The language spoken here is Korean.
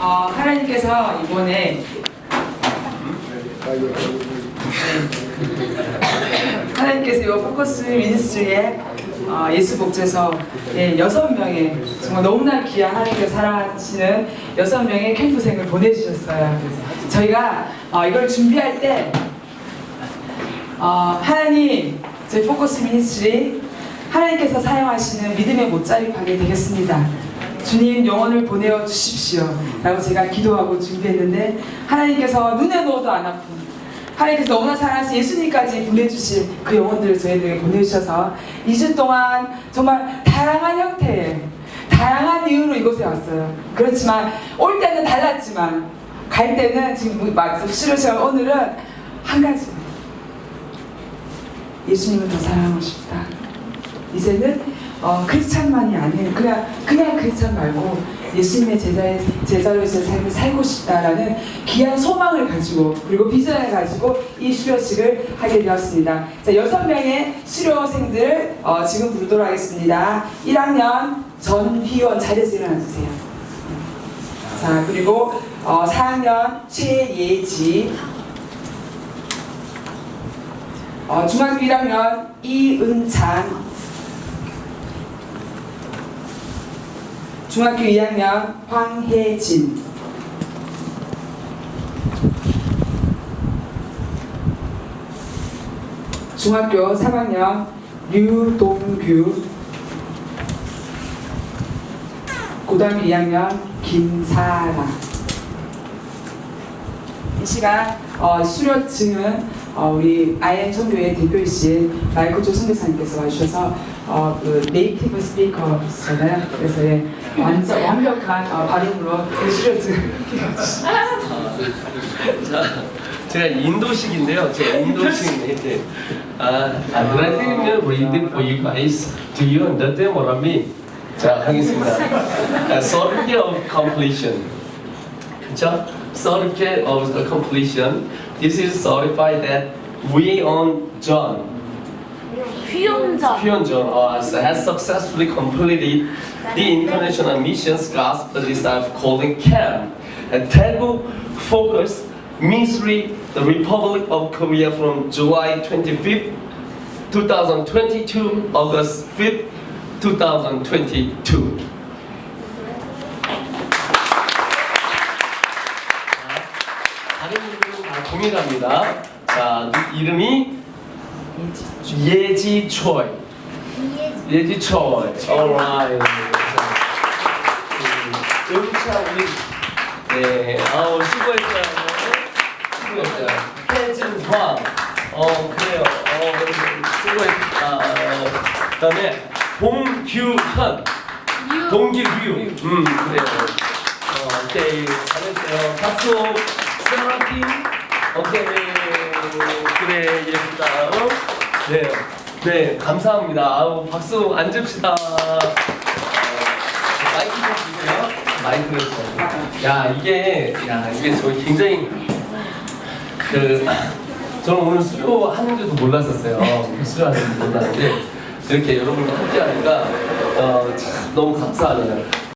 어, 하나님께서 이번에 하나님께서 이 포커스 미니스트리에 어, 예수 복제서 예, 여섯 명의 정말 너무나 귀한 하나님께서 사랑하시는 여섯 명의 캠프생을 보내주셨어요. 저희가 어, 이걸 준비할 때 어, 하나님 저희 포커스 미니스트리 하나님께서 사용하시는 믿음의 못자립하게 되겠습니다. 주님 영혼을 보내어 주십시오. 라고 제가 기도하고 준비했는데 하나님께서 눈에 넣어도 안 아픈 하나님께서 너무나 사랑하신 예수님까지 보내주신 그 영혼들을 저희들에게 보내주셔서 2주 동안 정말 다양한 형태의 다양한 이유로 이곳에 왔어요. 그렇지만 올 때는 달랐지만 갈 때는 지금 말씀 실으셔 오늘은 한 가지 예수님을 더 사랑하고 싶다. 이제는 어, 크리스찬만이 아닌 그냥 그냥 크리스찬 말고 예수님의 제자의 제자로서의 삶을 살고 싶다라는 귀한 소망을 가지고 그리고 비전을 가지고 이 수료식을 하게 되었습니다. 자 여섯 명의 수료생들 어, 지금 부르도록 하겠습니다. 1학년 전희원 자리에서 일어나 주세요. 자 그리고 어, 4학년 최예지 어, 중학교 1학년 이은찬 중학교 2학년 황혜진. 중학교 3학년 류동규. 고등학교 2학년 김사라 이 시간 어, 수료증은 어, 우리 IM 선교회 대표이신 마이크 조 선교사님께서 와주셔서 어, 그 네이티브 스피커잖아요. 그래서 예, 완전 완벽한 어, 발음으로 그 수료증을 자, 제가 인도식인데요. 제가 인도식 이렇게 아, gonna read it for you guys. Do you understand what I mean? 자, 하겠습니다. Uh, certificate of completion. 그쵸? certificate of the completion. This is certified that we own John. Hyunjung. Has successfully completed the international missions grasp the design of calling camp. And Taegu focused ministry the Republic of Korea from July 25, 2022, August 5, 2022. 다른 이름은 다 동일합니다. 자, 이름이 예지 초이. 예지 초이. alright. 음차 우리 네, 아우 수고했어요. 수고했어요. 혜진화. 어 그래요. 어 수고했다. 어, 그다음에 봉규현. 동기뷰. 음 그래요. 어, 오케이 잘했어요. 박수. 세라핀. 오케이 그래. 어? 네. 네 감사합니다. 아우 박수 앉읍시다. 어, 마이크 좀 주세요. 마이크를 좀. 야 이게 야 이게 저 굉장히 그 저는 오늘 수료 하는 줄도 몰랐었어요. 수료 하는 줄 몰랐는데 이렇게 여러분과 함께 하니까 어, 참 너무 감사하네요.